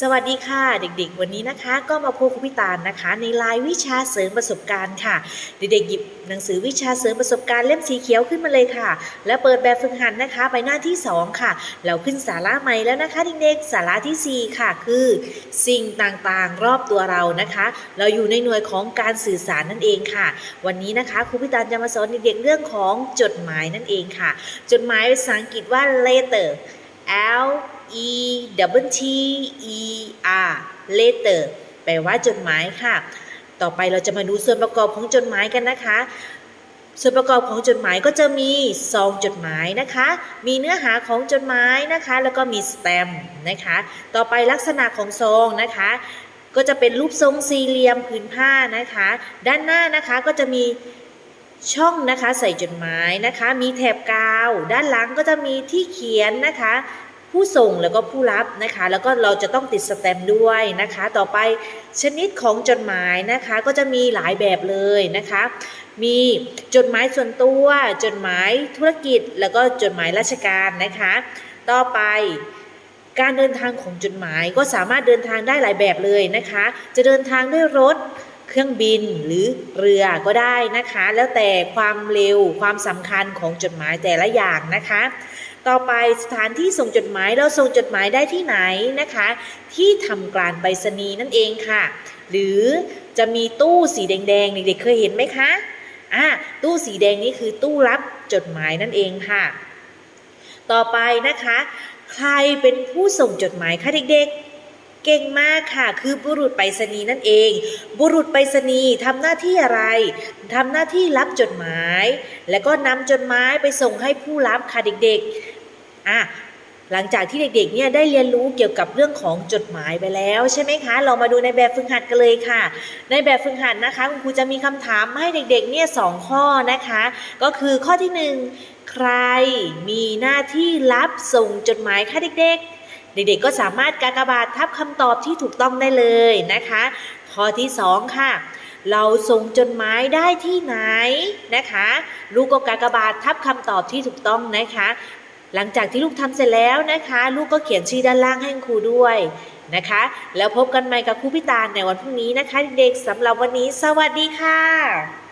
สวัสดีค่ะเด็กๆ วันนี้นะคะ ก็มาพบกับพี่ตาลนะคะ ในรายวิชาเสริมประสบการณ์ค่ะ เด็กๆหยิบหนังสือวิชาเสริมประสบการณ์เล่มสีเขียวขึ้นมาเลยค่ะ แล้วเปิดแบบฝึกหัดนะคะ ไปหน้าที่ 2 ค่ะ เราขึ้นสาระใหม่แล้วนะคะเด็กๆสาระทีสี่ 4 ค่ะ คือ สิ่งต่างๆรอบตัวเรานะคะ เราอยู่ในหน่วยของการสื่อสารนั่นเองค่ะ วันนี้นะคะครูพี่ตาลจะมาสอนเด็กๆเรื่องของจดหมายนั่นเองค่ะ จดหมายภาษาอังกฤษว่า letter L E W T E R letter แปลว่าจดหมายค่ะ ต่อไปเราจะมาดูส่วนประกอบของจดหมายกันนะคะ ส่วนประกอบของจดหมายก็จะมีซองจดหมายนะคะ มีเนื้อหาของจดหมายนะคะ แล้วก็มีสแตมป์นะคะ ต่อไปลักษณะของซองนะคะก็จะเป็นรูปทรงสี่เหลี่ยมผืนผ้านะคะ ด้านหน้านะคะก็จะมีช่องนะคะใส่จดหมายนะคะ มีแถบกาว ด้านหลังก็จะมีที่เขียนนะคะ ผู้ส่งแล้วก็ผู้รับนะคะ แล้วก็เราจะต้องติดสแตมป์ด้วยนะคะ ต่อไปชนิดของจดหมายนะคะก็จะมีหลายแบบเลยนะคะ มีจดหมายส่วนตัว จดหมายธุรกิจ แล้วก็จดหมายราชการนะคะ ต่อไปการเดินทางของจดหมายก็สามารถเดินทางได้หลายแบบเลยนะคะ จะเดินทางด้วยรถเครื่องบินหรือเรือก็ได้นะคะ แล้วแต่ความเร็วความสำคัญของจดหมายแต่ละอย่างนะคะ ต่อไปสถานที่ส่งจดหมายเราส่งจดหมายได้ที่ไหนนะคะ ที่ทำการไปรษณีย์นั่นเองค่ะ หรือจะมีตู้สีแดงๆเด็กๆเคยเห็นไหมคะอ่าตู้สีแดงนี่คือตู้รับจดหมายนั่นเองค่ะ ต่อไปนะคะ ใครเป็นผู้ส่งจดหมายคะเด็กๆ เก่งมากค่ะ คือบุรุษไปรษณีย์นั่นเอง บุรุษไปรษณีย์ทำหน้าที่อะไรทำหน้าที่รับจดหมาย แล้วก็นำจดหมายไปส่งให้ผู้รับค่ะเด็กๆ อะหลังจากที่เด็กๆ เนี่ยได้เรียนรู้เกี่ยวกับเรื่องของจดหมายไปแล้วใช่ไหมคะ เรามาดูในแบบฝึกหัดกันเลยค่ะ ในแบบฝึกหัดนะคะ คุณครูจะมีคำถามให้เด็กๆ เนี่ยสองข้อนะคะ ก็คือข้อที่หนึ่งใครมีหน้าที่รับส่งจดหมายคะเด็กๆ เด็กๆ ก็สามารถกากบาททับคำตอบที่ถูกต้องได้เลยนะคะ ข้อที่สองค่ะเราส่งจดหมายได้ที่ไหนนะคะ ลูกก็กากบาททับคำตอบที่ถูกต้องนะคะ หลังจากที่ลูกทำเสร็จแล้วนะคะ ลูกก็เขียนชื่อด้านล่างให้ครูด้วยนะคะ แล้วพบกันใหม่กับครูพิตาลในวันพรุ่งนี้นะคะ เด็กๆสำหรับวันนี้ สวัสดีค่ะ